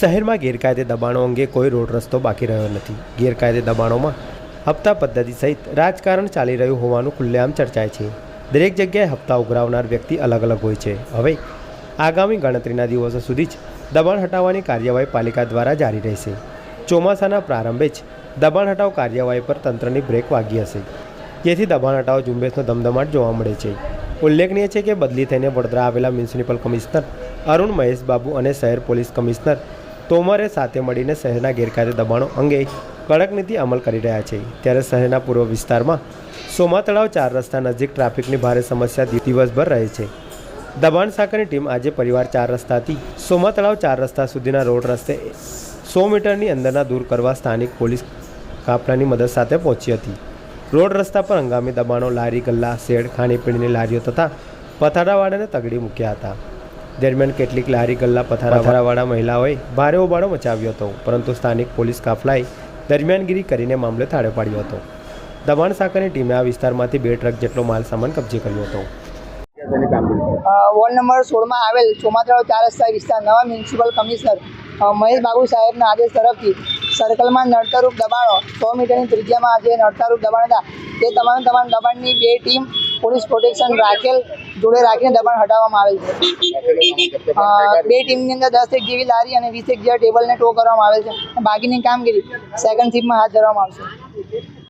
શહેરમાં ગેરકાયદે દબાણો અંગે કોઈ રોડ રસ્તો બાકી રહ્યો નથી. ગેરકાયદે દબાણોમાં હપ્તા પદ્ધતિ સહિત રાજકારણ ચાલી રહ્યું હોવાનું ખુલ્લેઆમ ચર્ચાય છે. દરેક જગ્યાએ હપ્તા ઉઘરાવનાર વ્યક્તિ અલગ અલગ હોય છે. હવે આગામી ગણતરીના દિવસો સુધી જ દબાણ હટાવવાની કાર્યવાહી પાલિકા દ્વારા જારી રહેશે. ચોમાસાના પ્રારંભે જ દબાણ હટાવ કાર્યવાહી પર તંત્રની બ્રેક વાગી હશે. જેથી દબાણ હટાવ ઝુંબેશનો ધમધમાટ જોવા મળે છે. ઉલ્લેખનીય છે કે બદલી થઈને વડોદરા આવેલા મ્યુનિસિપલ કમિશનર અરુણ મહેશ બાબુ અને શહેર પોલીસ કમિશનર તોમરે સાથે મળીને શહેરના ગેરકાયદે દબાણો અંગે કડક નીતિ અમલ કરી રહ્યા છે. ત્યારે શહેરના પૂર્વ વિસ્તારમાં સોમા તળાવ ચાર રસ્તા નજીક ટ્રાફિકની ભારે સમસ્યા દિવસભર રહે છે. દબાણ શાખાની ટીમ આજે પરિવાર ચાર રસ્તાથી સોમા તળાવ ચાર રસ્તા સુધીના રોડ રસ્તે સો મીટરની અંદરના દૂર કરવા સ્થાનિક પોલીસ કાફલાની મદદ સાથે પહોંચી હતી. રોડ રસ્તા પર હંગામી દબાણો, લારી, ગલ્લા, શેડ, ખાણીપીણીની લારીઓ તથા પથારાવાળાને તગડી મૂક્યા હતા. દરમિયાન કેટલીક લારી ગલ્લા પથારા પથારાવાળા મહિલાઓએ ભારે હોબાળો મચાવ્યો હતો પરંતુ સ્થાનિક પોલીસ કાફલાએ દરમિયાનગીરી કરીને મામલે થાળે પાડ્યો હતો. દબાણ શાખાની ટીમે આ વિસ્તારમાંથી બે ટ્રક જેટલો માલ સામાન કબજે કર્યો હતો. વોર્ડ નંબર સોળમાં આવેલ ચોમાતળાવ ચાર રસ્તા વિસ્તાર નવા મ્યુનિસિપલ કમિશનર મહેશ બાબુ સાહેબના આદેશ તરફથી સર્કલમાં નડતરરૂપ દબાણો સો મીટરની ત્રિજ્યામાં જે નડતરરૂપ દબાણ હતા. તે તમામ તમામ દબાણની બે ટીમ પોલીસ પ્રોટેક્શન રાખેલ જોડે રાખીને દબાણ હટાવવામાં આવેલ છે. બે ટીમની અંદર દસ એક જેવી લારી અને વીસ એક જેવા ટેબલને ટો કરવામાં આવેલ છે. બાકીની કામગીરી સેકન્ડ શિફ્ટમાં હાથ ધરવામાં આવશે.